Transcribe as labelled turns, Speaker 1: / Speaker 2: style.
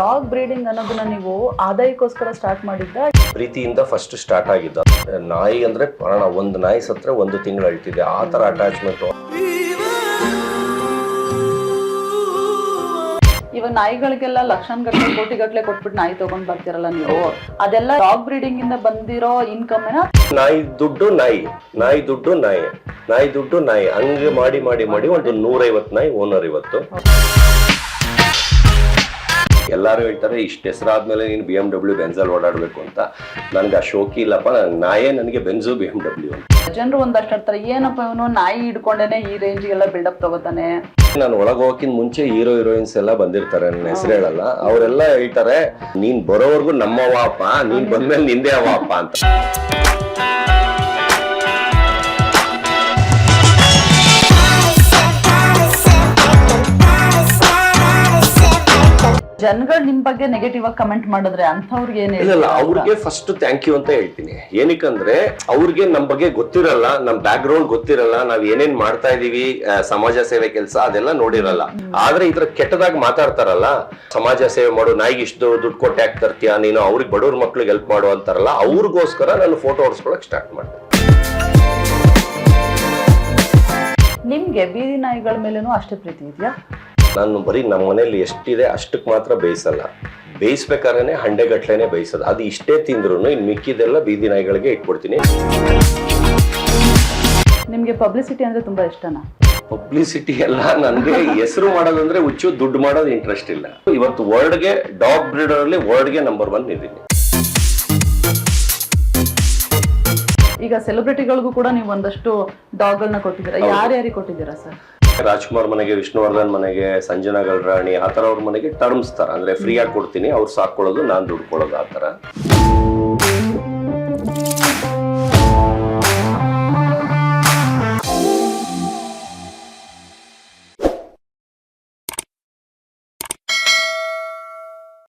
Speaker 1: Dog breeding ಅನ್ನೋದನ್ನ ನೀವು ಆದಾಯಕ್ಕೋಸ್ಕರ start ಮಾಡಿದ್ದ?
Speaker 2: ಪ್ರೀತಿಯಿಂದ ಫಸ್ಟ್ ಸ್ಟಾರ್ಟ್ ಆಗಿದ್ದ. ನಾಯಿ ಅಂದ್ರೆ ಪ್ರಾಣ ಒಂದು ನಾಯಿ ಸತ್ರ ಒಂದು ತಿಂಗಳು ಅಳ್ತಿದೆ ಆ ತರ ಅಟ್ಯಾಚ್ಮೆಂಟ್
Speaker 1: ಇವಾಗ ನಾಯಿಗಳಿಗೆಲ್ಲ ಕೋಟಿ ಗಟ್ಟೆ ಕೊಟ್ಬಿಟ್ಟು ನಾಯಿ ತಗೊಂಡ್ ಬರ್ತಿರಲ್ಲ ನೀವು. ಅದೆಲ್ಲ ಡಾಗ್ ಬ್ರೀಡಿಂಗ್ ಇಂದ ಬಂದಿರೋ ಇನ್ಕಮ್
Speaker 2: ನಾಯಿ ದುಡ್ಡು ನಾಯಿ. ನಾಯಿ ದುಡ್ಡು ನಾಯಿ. ನಾಯಿ ದುಡ್ಡು ನಾಯಿ. ಹಂಗೆ ಮಾಡಿ ಮಾಡಿ ಮಾಡಿ ಒಂದು ನೂರೈವತ್ತು ನಾಯಿ ಓನರ್ ಇವತ್ತು. ಎಲ್ಲಾರು ಹೇಳ್ತಾರೆ ಇಷ್ಟ ಹೆಸರಾದ್ಮೇಲೆ ನೀನು ಬಿ ಎಂ ಡಬ್ಲ್ಯೂ ಬೆನ್ಸಲ್ ಓಡಾಡಬೇಕು ಅಂತ. ನನಗೆ ಆ ಶೋಕಿ ಇಲ್ಲಪ್ಪ ನಂಗೆ ನಾಯೇ ನನಗೆ ಬೆನ್ಸು ಬಿ ಎಂ ಡಬ್ಲ್ಯೂ
Speaker 1: ಜನರು ಒಂದಷ್ಟು ಹೇಳ್ತಾರೆ ಏನಪ್ಪ ಇವನು ನಾಯಿ ಹಿಡ್ಕೊಂಡೇನೆ ಈ ರೇಂಜ್ಗೆಲ್ಲ ಬಿಲ್ಡಪ್ ತಗೋತಾನೆ?
Speaker 2: ನಾನು ಒಳಗೆ ಹೋಗಕ್ಕಿಂತ ಮುಂಚೆ ಹೀರೋ ಹೀರೋಯಿನ್ಸ್ ಎಲ್ಲ ಬಂದಿರ್ತಾರೆ ನನ್ನ ಹೆಸರು ಹೇಳಲ್ಲ. ಅವರೆಲ್ಲ ಹೇಳ್ತಾರೆ ನೀನ್ ಬರೋವರೆಗೂ ನಮ್ಮವ ಅಪ್ಪ ನೀನ್ ಬಂದ್ಮೇಲೆ ನಿಂದೆ ಅವ ಅಪ್ಪ ಅಂತ.
Speaker 1: ಜನಗಳು ನಿಮ್ ಬಗ್ಗೆ ನೆಗೆಟಿವ್ ಆಗಿ ಕಮೆಂಟ್ ಮಾಡಿದ್ರೆ ಅಂಥವ್ರಿಗೆ ಏನ್
Speaker 2: ಇಲ್ಲ ಅವ್ರಿಗೆ ಫಸ್ಟ್ ಥ್ಯಾಂಕ್ ಯು ಅಂತ ಹೇಳ್ತೀನಿ. ಏನಕ್ಕಂದ್ರೆ ಅವ್ರಿಗೆ ನಮ್ ಬಗ್ಗೆ ಗೊತ್ತಿರಲ್ಲ ನಮ್ ಬ್ಯಾಕ್ ಗ್ರೌಂಡ್ ಗೊತ್ತಿರಲ್ಲ ನಾವ್ ಏನೇನ್ ಮಾಡ್ತಾ ಇದೀವಿ ಸಮಾಜ ಸೇವೆ ಕೆಲಸ ಅದೆಲ್ಲ ನೋಡಿರಲ್ಲ. ಆದ್ರೆ ಇದ್ರ ಕೆಟ್ಟದಾಗಿ ಮಾತಾಡ್ತಾರಲ್ಲ ಸಮಾಜ ಸೇವೆ ಮಾಡು ನಾಯಿಗೆ ಇಷ್ಟು ದುಡ್ಡು ಕೊಟ್ಟು ಯಾಕೆ ತರ್ತೀಯ ನೀನು ಅವ್ರಿಗೆ ಬಡವ್ರ ಮಕ್ಳಿಗೆ ಹೆಲ್ಪ್ ಮಾಡು ಅಂತಾರಲ್ಲ ಅವ್ರಿಗೋಸ್ಕರ ನಾನು ಫೋಟೋ ಹೊಡ್ಸ್ಕೊಳಕ್ ಸ್ಟಾರ್ಟ್ ಮಾಡ್ತೀನಿ
Speaker 1: ನಿಮ್ಗೆ ಬೀದಿ ನಾಯಿಗಳ ಮೇಲೆನೂ ಅಷ್ಟೇ ಪ್ರೀತಿ ಇದೆಯಾ?
Speaker 2: ನಾನು ಬರೀ ನಮ್ಮ ಮನೇಲಿ ಎಷ್ಟಿದೆ ಅಷ್ಟಕ್ಕೆ ಮಾತ್ರ ಬೇಯಿಸಲ್ಲ. ಬೇಯಿಸ್ಬೇಕಾದ್ರೆ ಹಂಡೆ ಗಟ್ಲೆನೆ ಬೇಯಿಸೋದು. ಅದು ಇಷ್ಟೇ ತಿಂದ್ರು ಇನ್ ಮಿಕ್ಕಿದೆಲ್ಲ ಬೀದಿ ನಾಯಿಗಳಿಗೆ ಇಟ್ಬಿಡ್ತೀನಿ.
Speaker 1: ನಿಮಗೆ ಪಬ್ಲಿಸಿಟಿ ಅಂದ್ರೆ ತುಂಬಾ ಇಷ್ಟನಾ?
Speaker 2: ಪಬ್ಲಿಸಿಟಿ ಎಲ್ಲ ನನಗೆ ಹೆಸರು ಮಾಡೋದಂದ್ರೆ ಹುಚ್ಚು ದುಡ್ಡು ಮಾಡೋದು ಇಂಟ್ರೆಸ್ಟ್ ಇಲ್ಲ. ಇವತ್ತು ವರ್ಲ್ಡ್ಗೆ ಡಾಗ್ ಬ್ರೀಡರ್ ಅಲ್ಲಿ ವರ್ಲ್ಡ್ಗೆ ನಂಬರ್ ಒನ್ ಇದ್ದೀನಿ.
Speaker 1: ಈಗ ಸೆಲೆಬ್ರಿಟಿಗಳಿಗೂ ಕೂಡ ನೀವು ಒಂದಷ್ಟು ಡಾಗ್ಗಳನ್ನ ಕೊಟ್ಟಿದ್ದೀರಾ? ಯಾರ್ಯಾರಿಗೆ ಕೊಟ್ಟಿದ್ದೀರಾ ಸರ್?
Speaker 2: ರಾಜ್ಕುಮಾರ್ ಮನೆಗೆ, ವಿಷ್ಣುವರ್ಧನ್ ಮನೆಗೆ, ಸಂಜನಾ ಗಲ್ರಾಣಿ, ಆ ಥರ ಅವ್ರ ಮನೆಗೆ ಟರ್ಮ್ಸ್ ಅಂದ್ರೆ ಫ್ರೀ ಆಗಿ ಕೊಡ್ತೀನಿ, ಅವ್ರು ಸಾಕೊಳ್ಳೋದು ನಾನು ದುಡ್ಕೊಳ್ಳೋದು, ಆ ಥರ.